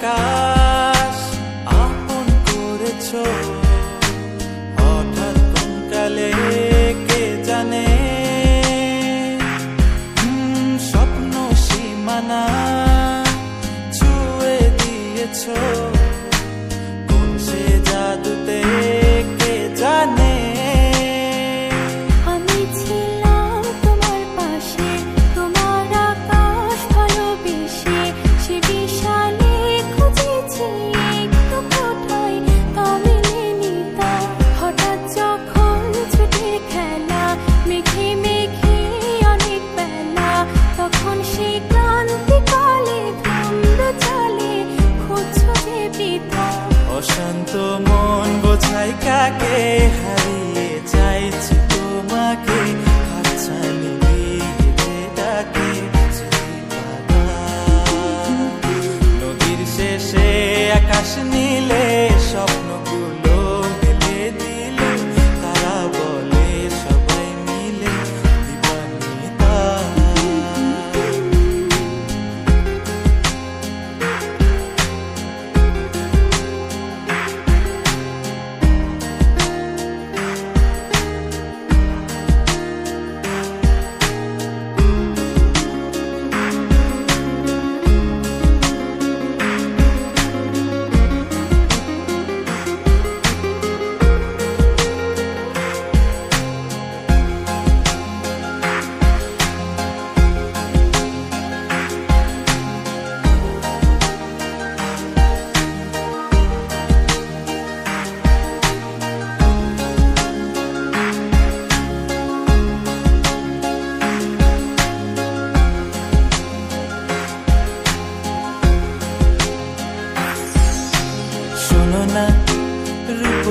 God.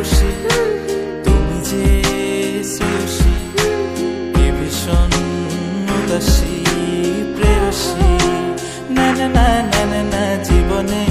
বসে তুমি যে শ্রেয়সী কে ভীষণ উদাসী প্রেয়সী। না না না না না জীবনে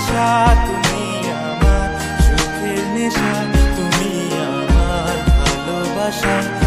ভালোবাসা তুমি আমার সুখের নেশা তুমি আমার ভালোবাসা।